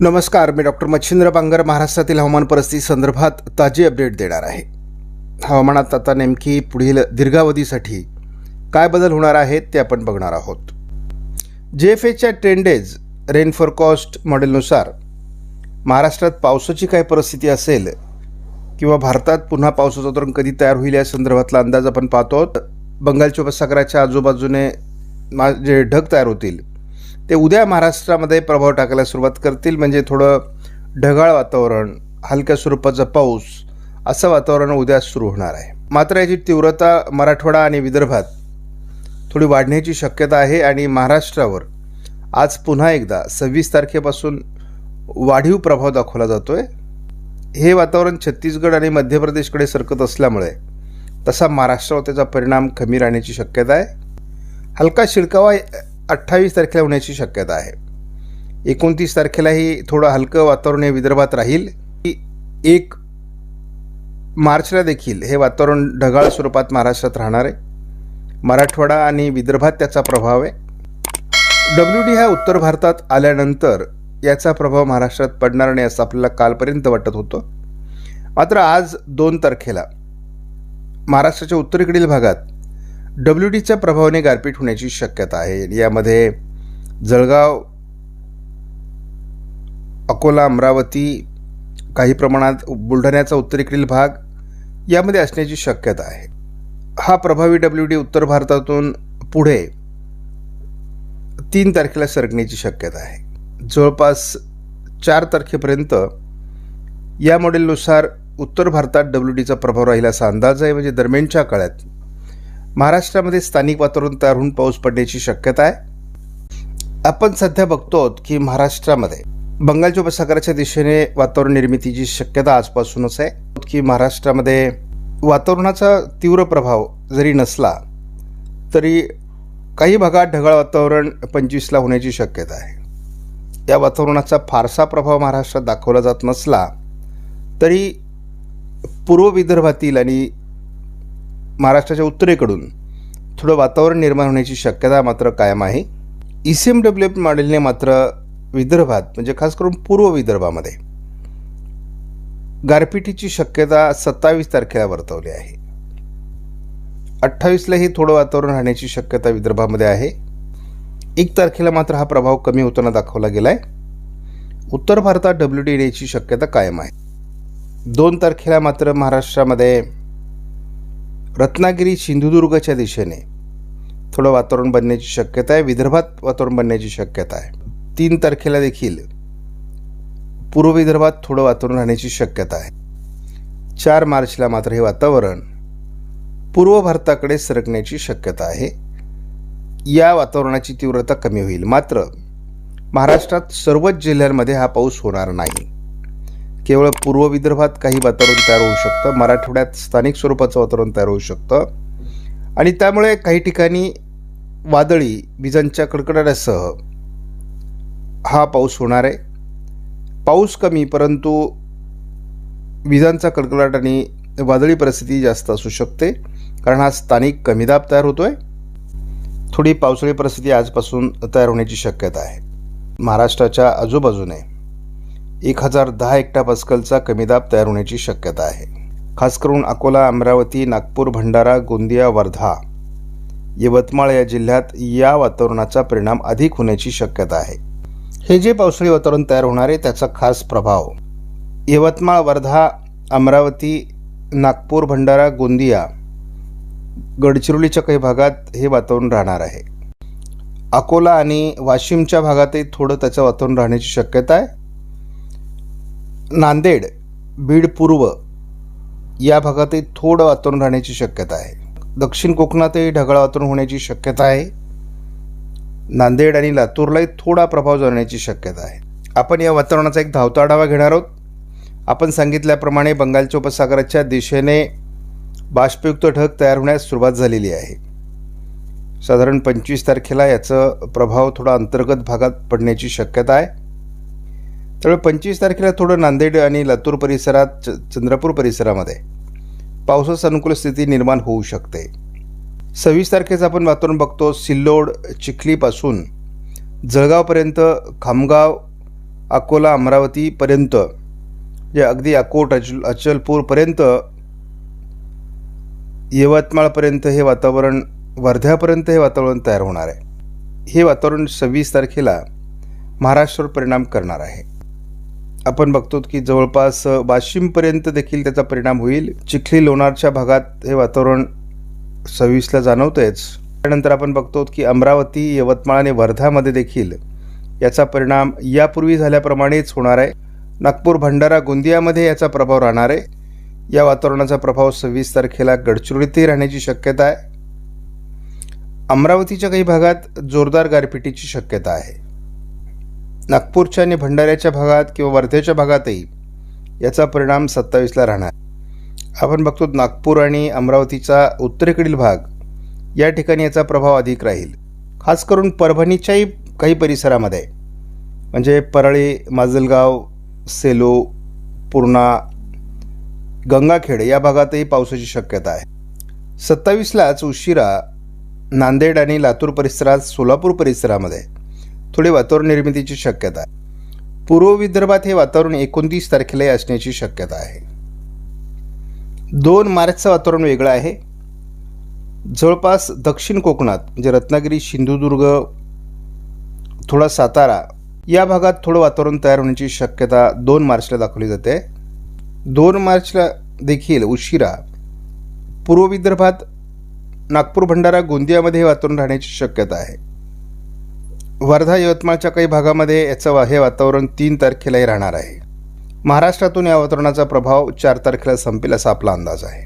नमस्कार मी डॉक्टर मच्छिंद्र बांगर महाराष्ट्रातील हवामान परिस्थिती संदर्भात ताजी अपडेट देणार आहे. हवामानात आता नेमकी पुढील दीर्घावधीसाठी काय बदल होणार आहेत ते आपण बघणार आहोत. जे एफ एच्या टेन डेज रेन फोरकॉस्ट मॉडेलनुसार महाराष्ट्रात पावसाची काय परिस्थिती असेल किंवा भारतात पुन्हा पावसाचं धोरण कधी तयार होईल या संदर्भातला अंदाज आपण पाहतो. आहोत बंगालच्या उपसागराच्या आजूबाजूने मा जे ढग तयार होतील ते उद्या महाराष्ट्रामध्ये प्रभाव टाकायला सुरुवात करतील. म्हणजे थोडं ढगाळ वातावरण हलक्या स्वरूपाचा पाऊस असं वातावरण उद्या सुरू होणार आहे. मात्र याची तीव्रता मराठवाडा आणि विदर्भात थोडी वाढण्याची शक्यता आहे आणि महाराष्ट्रावर आज पुन्हा एकदा सव्वीस तारखेपासून वाढीव प्रभाव दाखवला जातो आहे हे वातावरण छत्तीसगड आणि मध्य प्रदेशकडे सरकत असल्यामुळे तसा महाराष्ट्रावर त्याचा परिणाम कमी राहण्याची शक्यता आहे. हलका शिडकावा अठ्ठावीस तारखेला होण्याची शक्यता आहे. एकोणतीस तारखेलाही थोडं हलकं वातावरण हे विदर्भात राहील. एक मार्चला देखील हे वातावरण ढगाळ स्वरूपात महाराष्ट्रात राहणार आहे. मराठवाडा आणि विदर्भात त्याचा प्रभाव आहे. डब्ल्यू डी हा उत्तर भारतात आल्यानंतर याचा प्रभाव महाराष्ट्रात पडणार नाही असं आपल्याला कालपर्यंत वाटत होतं. मात्र आज दोन तारखेला महाराष्ट्राच्या उत्तरेकडील भागात डब्ल्यू डीच्या प्रभावाने गारपीट होण्याची शक्यता आहे. यामध्ये जळगाव अकोला अमरावती काही प्रमाणात बुलढाण्याचा उत्तरेकडील भाग यामध्ये असण्याची शक्यता आहे. हा प्रभावी डब्ल्यू डी उत्तर भारतातून पुढे तीन तारखेला सरकण्याची शक्यता आहे. जवळपास चार तारखेपर्यंत या मॉडेलनुसार उत्तर भारतात डब्ल्यू डीचा प्रभाव राहील असा अंदाज आहे. म्हणजे दरम्यानच्या काळात महाराष्ट्रामध्ये स्थानिक वातावरण तयार होऊन पाऊस पडण्याची शक्यता आहे. आपण सध्या बघतो आहोत की महाराष्ट्रामध्ये बंगालच्या उपसागराच्या दिशेने वातावरण निर्मितीची शक्यता आजपासूनच आहे. की महाराष्ट्रामध्ये वातावरणाचा तीव्र प्रभाव जरी नसला तरी काही भागात ढगाळ वातावरण पंचवीसला होण्याची शक्यता आहे. या वातावरणाचा फारसा प्रभाव महाराष्ट्रात दाखवला जात नसला तरी पूर्व विदर्भातील आणि महाराष्ट्राच्या उत्तरेकडून थोडं वातावरण निर्माण होण्याची शक्यता मात्र कायम आहे. E C M W F मॉडेलने मात्र विदर्भात म्हणजे खास करून पूर्व विदर्भामध्ये गारपिटीची शक्यता सत्तावीस तारखेला वर्तवली आहे. अठ्ठावीसलाही थोडं वातावरण राहण्याची शक्यता विदर्भामध्ये आहे. एक तारखेला मात्र हा प्रभाव कमी होताना दाखवला गेला आहे उत्तर भारतात डब्ल्यू डी येण्याची शक्यता कायम आहे. दोन तारखेला मात्र महाराष्ट्रामध्ये रत्नागिरी सिंधुदुर्गच्या दिशेने. थोडं वातावरण बनण्याची शक्यता आहे विदर्भात वातावरण बनण्याची शक्यता आहे. तीन तारखेला देखील पूर्व विदर्भात थोडं वातावरण राहण्याची शक्यता आहे. चार मार्चला मात्र हे वातावरण पूर्व भारताकडे सरकण्याची शक्यता आहे. या वातावरणाची तीव्रता कमी होईल. मात्र महाराष्ट्रात सर्वच जिल्ह्यांमध्ये हा पाऊस होणार नाही. केवळ पूर्व विदर्भात काही वातावरण तयार होऊ शकतं. मराठवाड्यात स्थानिक स्वरूपाचं वातावरण तयार होऊ शकतं. आणि त्यामुळे काही ठिकाणी वादळी विजांच्या कडकडाटासह हा पाऊस होणार आहे. पाऊस कमी परंतु विजांचा कडकडाट आणि वादळी परिस्थिती जास्त असू शकते कारण हा स्थानिक कमीदाब तयार होतो आहे थोडी पावसाळी परिस्थिती आजपासून तयार होण्याची शक्यता आहे. महाराष्ट्राच्या आजूबाजूने एक हजार दहा एकटा पस्कलचा कमीदाब तयार होण्याची शक्यता आहे. खास करून अकोला अमरावती नागपूर भंडारा गोंदिया वर्धा. यवतमाळ या जिल्ह्यात या वातावरणाचा परिणाम अधिक होण्याची शक्यता आहे. हे जे पावसाळी वातावरण तयार होणार आहे त्याचा खास प्रभाव. यवतमाळ वर्धा अमरावती नागपूर भंडारा गोंदिया गडचिरोलीच्या काही भागात हे वातावरण राहणार आहे. अकोला आणि वाशिमच्या भागातही थोडं त्याचं वातावरण राहण्याची शक्यता आहे. नांदेड बीड पूर्व या भागातही थोडं वातावरण राहण्याची शक्यता आहे. दक्षिण कोकणातही ढगाळ वातावरण होण्याची शक्यता आहे. नांदेड आणि लातूरलाही थोडा प्रभाव जाण्याची शक्यता आहे. आपण या वातावरणाचा एक धावता आढावा घेणार आहोत. आपण सांगितल्याप्रमाणे बंगालच्या उपसागराच्या दिशेने बाष्पयुक्त ढग तयार होण्यास सुरुवात झालेली आहे. साधारण पंचवीस तारखेला याचं प्रभाव थोडा अंतर्गत भागात पडण्याची शक्यता आहे. त्यामुळे पंचवीस तारखेला थोडं नांदेड आणि लातूर परिसरात च चंद्रपूर परिसरामध्ये पावसास अनुकूल स्थिती निर्माण होऊ शकते. सव्वीस तारखेचं आपण वातावरण बघतो सिल्लोड चिखलीपासून जळगावपर्यंत खामगाव अकोला अमरावतीपर्यंत जे अगदी अकोट अचल अचलपूरपर्यंत यवतमाळपर्यंत हे वातावरण वर्ध्यापर्यंत हे वातावरण तयार होणार आहे. हे वातावरण सव्वीस तारखेला महाराष्ट्रावर परिणाम करणार आहे. आपण बघतो की जवळपास वाशिमपर्यंत देखील त्याचा परिणाम होईल. चिखली लोणारच्या भागात हे वातावरण सव्वीसला जाणवतंयच. त्यानंतर आपण बघतो की अमरावती यवतमाळ आणि वर्धामध्ये देखील याचा परिणाम यापूर्वी झाल्याप्रमाणेच होणार आहे. नागपूर भंडारा गोंदियामध्ये याचा प्रभाव राहणार आहे. या वातावरणाचा प्रभाव सव्वीस तारखेला गडचिरोलीतही राहण्याची शक्यता आहे. अमरावतीच्या काही भागात जोरदार गारपिटीची शक्यता आहे. नागपूरच्या आणि भंडाऱ्याच्या भागात किंवा वर्धेच्या भागातही याचा परिणाम सत्तावीसला राहणार. आपण बघतो नागपूर आणि अमरावतीचा उत्तरेकडील भाग या ठिकाणी याचा प्रभाव अधिक राहील. खास करून परभणीच्याही काही परिसरामध्ये. म्हणजे परळी माजलगाव सेलो पूर्णा गंगाखेड या भागातही पावसाची शक्यता आहे. सत्तावीसलाच उशिरा नांदेड आणि लातूर परिसरात सोलापूर परिसरामध्ये थोडी वातावरण निर्मितीची शक्यता आहे. पूर्व विदर्भात हे वातावरण एकोणतीस तारखेलाही असण्याची शक्यता आहे. दोन मार्चचं वातावरण वेगळं आहे. जवळपास दक्षिण कोकणात म्हणजे रत्नागिरी सिंधुदुर्ग थोडा सातारा या भागात थोडं वातावरण तयार होण्याची शक्यता दोन मार्चला दाखवली जाते. दोन मार्चला देखील उशिरा पूर्व विदर्भात नागपूर भंडारा गोंदियामध्ये हे वातावरण राहण्याची शक्यता आहे. वर्धा यवतमाळच्या काही भागामध्ये याचं वा- हे वातावरण तीन तारखेलाही राहणार आहे. महाराष्ट्रातून या वातावरणाचा प्रभाव चार तारखेला संपेल असा आपला अंदाज आहे.